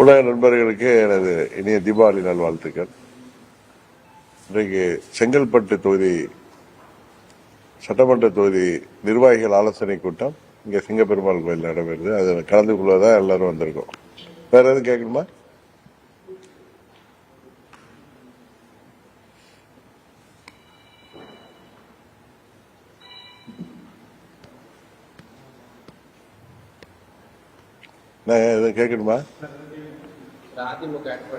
உலக நண்பர்களுக்கு எனது இனிய தீபாவளி நல்வாழ்த்துக்கள். இன்றைக்கு செங்கல்பட்டு தொகுதி சட்டமன்ற தொகுதி நிர்வாகிகள் ஆலோசனை கூட்டம் இங்கே சிங்கப்பெருமாள் கோயில் நடைபெறுது. அதில் கலந்து கொள்வதா எல்லாரும் வந்திருக்கோம். வேற எதுவும் கேட்கணுமா? நான் எதுவும் கேட்கணுமா? அதிமுக வந்து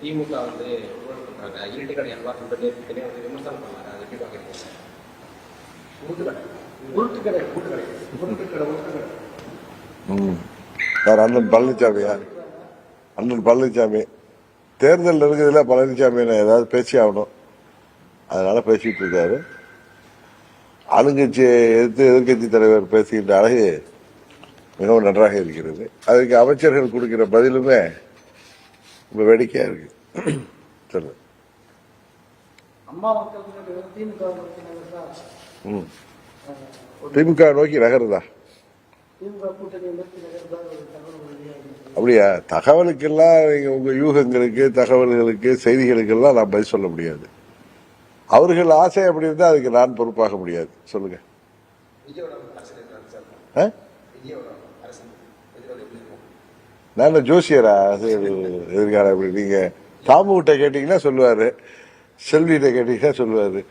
திமுக வந்து ஊழல் கடை அல்வா சொல்லிட்டு தனியாக வந்து விமர்சனம் பண்ணாங்க அதை எப்படி பாக்குறீங்க உருட்டுக்கடை உருட்டுக்கடை உருட்டுக்கடை ம். யார் அண்ணன் பழனிசாமியா அண்ணன் பழனிசாமி தேர்தல் இருக்குதுல பழனிசாமி ஏதாவது பேசி ஆகணும். அதனால பேசிட்டு இருக்காரு. ஆளுங்கட்சியை எதிர்த்து எதிர்கட்சி தலைவர் பேசுகின்ற அழகு மிகவும் நன்றாக இருக்கிறது. அதுக்கு அமைச்சர்கள் கொடுக்கிற பதிலுமே ரொம்ப வேடிக்கையா இருக்கு. சொல்லு ம். திமுக நோக்கி நகருதா? அப்படியா? தகவலுக்கெல்லாம் நீங்க உங்க யூகங்களுக்கு தகவல்களுக்கு செய்திகளுக்கெல்லாம் நான் பதில் சொல்ல முடியாது. அவர்கள் ஆசை அப்படி இருந்தா அதுக்கு நான் பொறுப்பாக முடியாது. சொல்லுங்க விஜயோட அரசியல் இருக்கிறாங்க சார் ஆ? விஜயோட அரசியல் விஜயோட எப்படி இருக்கும் நான் ஜோசியரா? அது எதிர்காலம் அப்படி நீங்க தாமு கிட்ட கேட்டீங்கன்னா சொல்லுவாரு. செல்விகிட்ட கேட்டீங்கன்னா சொல்லுவாரு.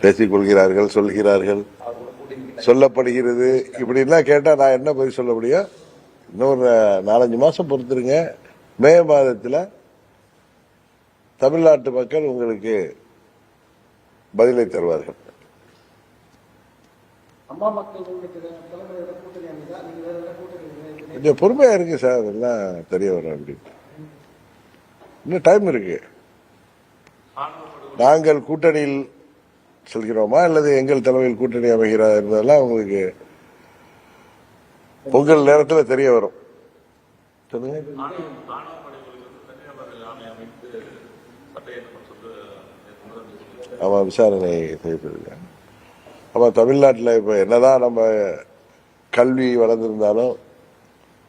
பேசிக் கொள்கிறார்கள் சொல்கிறார்கள். சொல்லப்படுகிறது. இப்படிலாம் கேட்டா நான் என்ன பதில் சொல்ல முடியும்? இன்னொரு நாலஞ்சு மாசம் பொறுத்துருங்க. மே மாதத்துல தமிழ்நாட்டு மக்கள் உங்களுக்கு பதிலை தருவார்கள். கொஞ்சம் பொறுமையா இருக்கு சார் அதெல்லாம் தெரிய வரும் அப்படி இன்னும் டைம் இருக்கு. நாங்கள் கூட்டணியில் செல்கிறோமா அல்லது எங்கள் தலைமையில் கூட்டணி அமைகிறா என்பதெல்லாம் உங்களுக்கு பொங்கல் நேரத்தில் தெரிய வரும். சொல்லுங்க. ஆமா விசாரணை செய்யப்பட்டிருக்காங்க ஆமா தமிழ்நாட்டில் இப்போ என்னதான் நம்ம கல்வி வளர்ந்திருந்தாலும்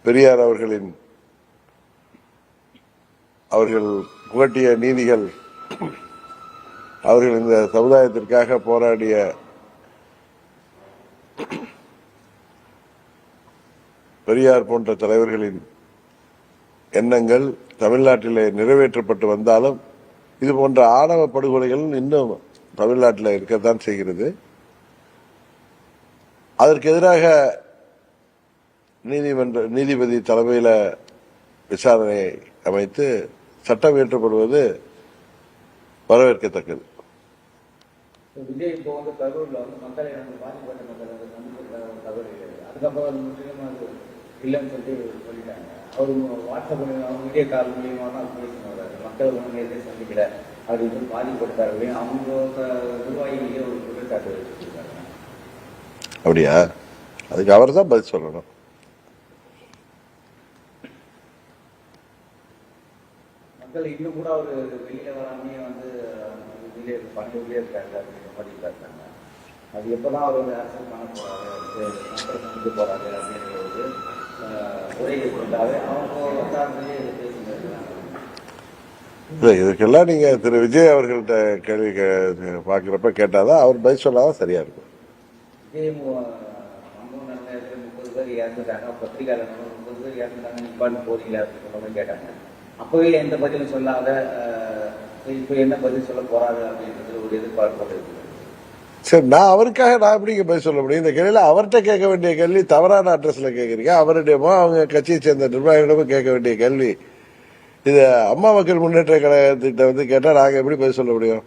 பெரியார் அவர்களின் அவர்கள் புகட்டிய நீதிகள் அவர்கள் இந்த சமுதாயத்திற்காக போராடிய பெரியார் போன்ற தலைவர்களின் எண்ணங்கள் தமிழ்நாட்டிலே நிறைவேற்றப்பட்டு வந்தாலும் இது போன்ற ஆணவ படுகொலைகள் இன்னும் தமிழ்நாட்டில் இருக்கத்தான் செய்கிறது. அதற்கு எதிராக நீதிமன்ற நீதிபதி தலைமையில் விசாரணை அமைத்து சட்டம் இயற்றப்படுவது வரவேற்கத்தக்கது. விஜய் இப்போ வந்து வந்து பாதிக்கப்பட்ட மக்கள் அதுக்கப்புறம் இல்லைன்னு சொல்லிட்டு சொல்லிட்டாங்க. அவர் வாட்ஸ்அப் மூலியமா வீடியோ கால் மூலியமா தான் வர்றாரு மக்கள் நேரத்தை சந்திக்கல. அப்படின்னு அப்படின்னு அவங்க நிர்வாகிகளே ஒரு குற்றச்சாட்டு வச்சிருக்காங்க. அப்படியா? அதுக்கு அவர் தான் பதில் சொல்லணும். மக்கள் இன்னும் கூட அவர் வெளியில வராமே வந்து வெளியே பணியிலே இருக்காங்க அப்படிங்கிற மாதிரி இருக்காங்க அது எப்பதான் அவர் அரசியல் பண்ண போறாரு மக்கள் போறாரு அப்படிங்கிற இதுக்கெல்லாம் நீங்க திரு விஜய் அவர்கள்ட்ட கேள்வி கே- பாக்குறப்ப கேட்டாதான் அவர் பதில் சொன்னாதான் சரியா இருக்கும். முப்பது இறந்துட்டாங்க. முப்பது கேட்டாங்க. அப்பவே எந்த பதிலும் சொல்லாத இப்போ இப்ப என்ன பதில் சொல்ல போறாரு அப்படின்றது ஒரு எதிர்பார்ப்பு இருக்கு. சரி நான் அவருக்காக நான் எப்படிங்க பதில் சொல்ல முடியும்? இந்த கேள்வியில அவர்கிட்ட கேட்க வேண்டிய கேள்வி தவறான அட்ரஸ்ல கேட்கறீங்க. அவரிடமோ அவங்க கட்சியை சேர்ந்த நிர்வாகிகளிடமோ கேட்க வேண்டிய கேள்வி. இது அம்மா மக்கள் முன்னேற்ற கழகத்திட்ட வந்து கேட்டா நாங்க எப்படி பதில் சொல்ல முடியும்?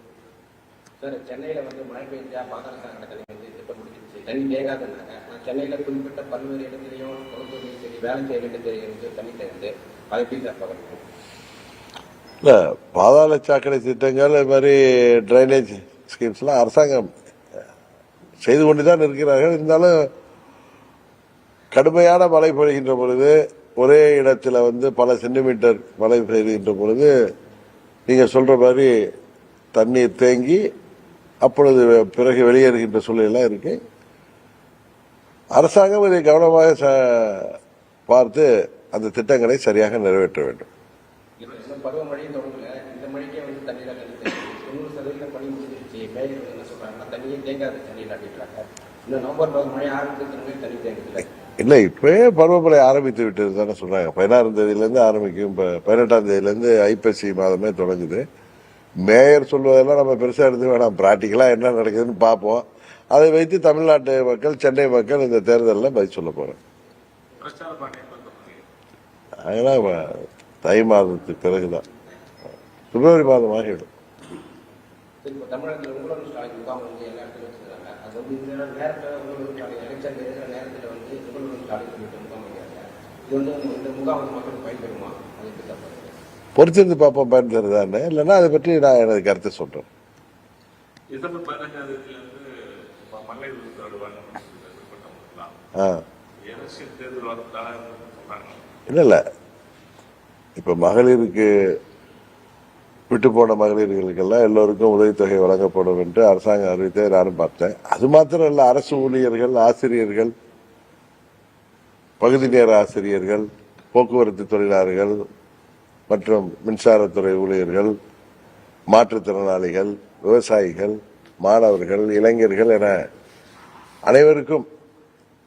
இல்ல பாதாள சாக்கடை திட்டங்கள் இது மாதிரி டிரைனேஜ் ஸ்கீம்ஸ்லாம் அரசாங்கம் செய்து கொண்டுதான் இருக்கிறார்கள். இருந்தாலும் கடுமையான மழை பொழிகின்ற பொழுது ஒரே இடத்துல வந்து பல சென்டிமீட்டர் மழை பெய்கின்ற பொழுது நீங்க சொல்ற மாதிரி தண்ணீர் தேங்கி அப்பொழுது பிறகு வெளியேறுகின்ற சூழ்நிலை இருக்கு. அரசாங்கம் இதை கவனமாக ச- பார்த்து அந்த திட்டங்களை சரியாக நிறைவேற்ற வேண்டும் இப்போ இன்னும் பருவமழையும் தொடங்கல இந்த மழைக்கே வந்து தண்ணீர் கழித்து தொண்ணூறு சதவீதம் பணி முடிஞ்சிருச்சு மேயர் வந்து என்ன சொல்றாங்கன்னா தண்ணியே தேங்காது தண்ணியில் அப்படின்றாங்க இன்னும் நவம்பர் மாதம் மழை ஆரம்பிக்கிறதுக்கு தண்ணி தேங்குதில்லை இல்ல இப்பவே பருவமழை ஆரம்பித்து விட்டது தானே சொல்றாங்க. பதினாறாம் தேதியில இருந்து ஆரம்பிக்கும். இப்ப பதினெட்டாம் தேதியில இருந்து ஐப்பசி மாதமே தொடங்குது. மேயர் சொல்வதெல்லாம் நம்ம பெருசா எடுத்து வேணாம். பிராக்டிக்கலா என்ன நடக்குதுன்னு பார்ப்போம். அதை வைத்து தமிழ்நாட்டு மக்கள் சென்னை மக்கள் இந்த தேர்தலில் பதில் சொல்ல போறேன் அதெல்லாம் தை மாதத்துக்கு பிறகுதான். பிப்ரவரி மாதம் ஆகிடும் தமிழகத்தில் உங்களோட ஸ்டாலின் முகாம் வந்து எல்லா இடத்துலையும் வச்சிருக்காங்க. அது வந்து இந்த நேரத்தில் உங்களோட ஸ்டாலின் எலெக்ஷன் இருக்கிற நேரத்தில் வந்து உங்களோட ஸ்டாலின் சொல்லிட்டு முகாம் வைக்கிறாங்க. இது வந்து இந்த முகாம் வந்து மக்களுக்கு பயன்பெறுமா? அது எப்படி தப்பு பொறுத்திருந்து பார்ப்போம் பயன் தருதான்னு இல்லைன்னா அதை பற்றி நான் எனது கருத்தை சொல்றாங்க இல்ல இல்ல. இப்ப மகளிருக்கு விட்டு போன மகளிர்களுக்கெல்லாம் எல்லோருக்கும் உதவித்தொகை வழங்கப்படும் என்று அரசாங்கம் அறிவித்ததை நானும் பார்த்தேன். அது மாத்திரம் இல்லை அரசு ஊழியர்கள் ஆசிரியர்கள் பகுதி நேர ஆசிரியர்கள் போக்குவரத்து தொழிலாளர்கள் மற்றும் மின்சாரத்துறை ஊழியர்கள் மாற்றுத்திறனாளிகள் விவசாயிகள் மாணவர்கள் இளைஞர்கள் என அனைவருக்கும்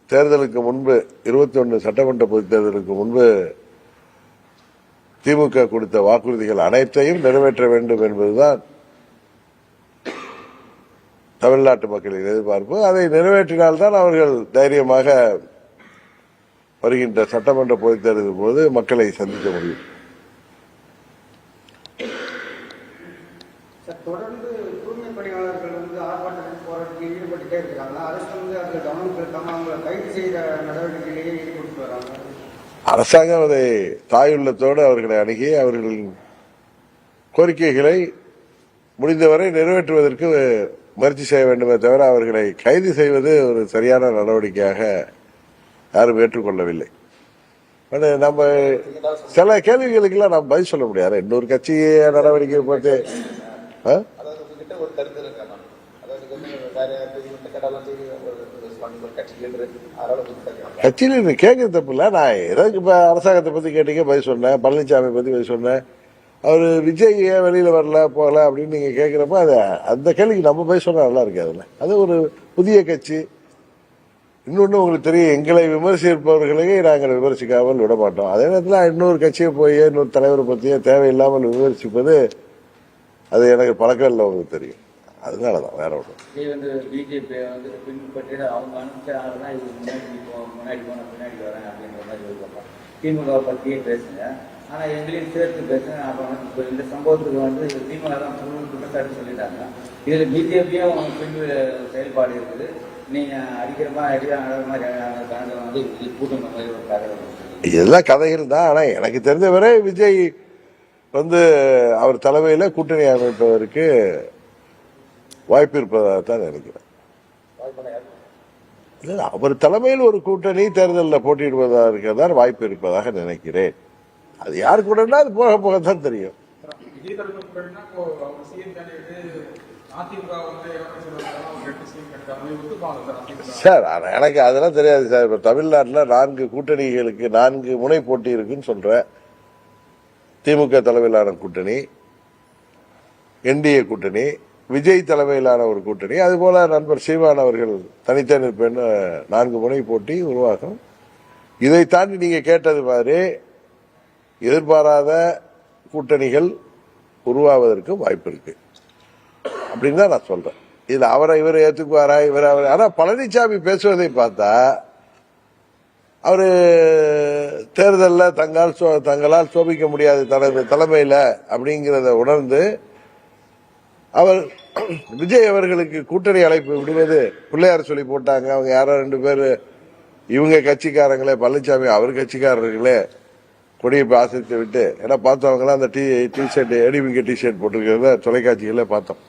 தேர்தலுக்கு முன்பு இருபத்தி ஒன்று சட்டமன்ற பொதுத் தேர்தலுக்கு முன்பு திமுக கொடுத்த வாக்குறுதிகள் அனைத்தையும் நிறைவேற்ற வேண்டும் என்பதுதான் தமிழ்நாட்டு மக்களின் எதிர்பார்ப்பு. அதை நிறைவேற்றினால்தான் அவர்கள் தைரியமாக வருகின்ற சட்டமன்ற பொதுத் தேர்தலின் போது மக்களை சந்திக்க முடியும். தொடர்ந்து அரசாங்கம் அதை தாயுள்ளத்தோடு அவர்களை அணுகி அவர்களின் கோரிக்கைகளை முடிந்தவரை நிறைவேற்றுவதற்கு முயற்சி செய்ய வேண்டுமே தவிர அவர்களை கைது செய்வது ஒரு சரியான நடவடிக்கையாக யாரும் ஏற்றுக்கொள்ளவில்லை. நம்ம சில கேள்விகளுக்கெல்லாம் நம்ம பதில் சொல்ல முடியாது. இன்னொரு கட்சி நடவடிக்கை பார்த்து கட்சியில் ஆராய்ச்சி கேட்கறது தப்பு இல்லை நான் ஏதோ இப்போ அரசாங்கத்தை பற்றி கேட்டீங்க பதில் சொன்னேன். பழனிசாமி பற்றி பதில் சொன்னேன். அவர் விஜய் ஏன் வெளியில் வரல போகல அப்படின்னு நீங்கள் கேட்குறப்ப அது அந்த கேள்விக்கு நம்ம பதில் சொன்னால் நல்லா இருக்காதுல்ல அது ஒரு புதிய கட்சி. இன்னொன்று உங்களுக்கு தெரியும் எங்களை விமர்சிப்பவர்களையே நாங்கள் விமர்சிக்காமல் விட மாட்டோம். அதே நேரத்தில் இன்னொரு கட்சியை போய் இன்னொரு தலைவரை பற்றியே தேவையில்லாமல் விமர்சிப்பது அது எனக்கு பழக்கம் இல்லை உங்களுக்கு தெரியும். அதனாலதான் வேற ஒன்றும் இதே வந்து பிஜேபி வந்து பின்பற்றி அவங்க அனுப்பிச்ச ஆள் தான் இது முன்னாடி முன்னாடி போன பின்னாடி வரேன் அப்படின்ற மாதிரி இருக்கப்பா திமுக பற்றியே பேசுங்க. ஆனா எங்களையும் சேர்த்து பேசுங்க. அப்புறம் இப்ப இந்த சம்பவத்துக்கு வந்து திமுக தான் முழு குற்றச்சாட்டு சொல்லிட்டாங்க. இதுல பிஜேபியும் பின் செயல்பாடு இருக்குது. நீங்க அடிக்கிற மாதிரி அடிக்கிற மாதிரி கணக்கு வந்து இது கூட்டம் மாதிரி ஒரு கதை வந்து இதெல்லாம் கதைகள் தான். ஆனா எனக்கு தெரிஞ்சவரை விஜய் வந்து அவர் தலைமையில கூட்டணி அமைப்பதற்கு வாய்ப்பு இருப்பதாக தான் நினைக்கிறேன். இல்லை அவர் தலைமையில் ஒரு கூட்டணி தேர்தலில் போட்டியிடுவதாக தான் வாய்ப்பு இருப்பதாக நினைக்கிறேன். அது யார் கூடனா அது போக போக தான் தெரியும். சார் எனக்கு அதெல்லாம் தெரியாது சார். இப்ப தமிழ்நாட்டில் நான்கு கூட்டணிகளுக்கு நான்கு முனை போட்டி இருக்குன்னு சொல்றேன். திமுக தலைமையிலான கூட்டணி என்டிஏ கூட்டணி விஜய் தலைமையிலான ஒரு கூட்டணி. அதுபோல நண்பர் சீமான் அவர்கள் தனித்தனி பெண் நான்கு முனை போட்டி உருவாகும். இதை தாண்டி நீங்க கேட்டது மாதிரி எதிர்பாராத கூட்டணிகள் உருவாவதற்கு வாய்ப்பு இருக்கு. அப்படின்னு தான் நான் சொல்றேன். இதுல அவரை இவரை ஏத்துக்குவாரா இவர் அவரை ஆனா பழனிசாமி பேசுவதை பார்த்தா அவரு தேர்தலில் தங்கால் சோ- தங்களால் சோபிக்க முடியாது தனது தலைமையில அப்படிங்கிறத உணர்ந்து அவர் விஜய் அவர்களுக்கு கூட்டணி அழைப்பு விடுவது பிள்ளையார் சொல்லி போட்டாங்க. அவங்க யாரோ ரெண்டு பேர் இவங்க கட்சிக்காரங்களே பழனிசாமி அவர் கட்சிக்காரர்களே கொடியை ஆசிரித்து விட்டு ஏன்னா பார்த்தவங்களாம் அந்த டி டி ஷர்ட் ஏடிமிங்க டி ஷர்ட் போட்டிருக்கிறத தொலைக்காட்சிகளில் பார்த்தோம்.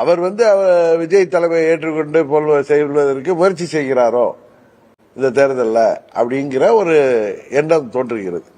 அவர் வந்து அவர் விஜய் தலைமையை ஏற்றுக்கொண்டு போல் செய்வதற்கு முயற்சி செய்கிறாரோ இந்த தேர்தலில் அப்படிங்கிற ஒரு எண்ணம் தோன்றுகிறது.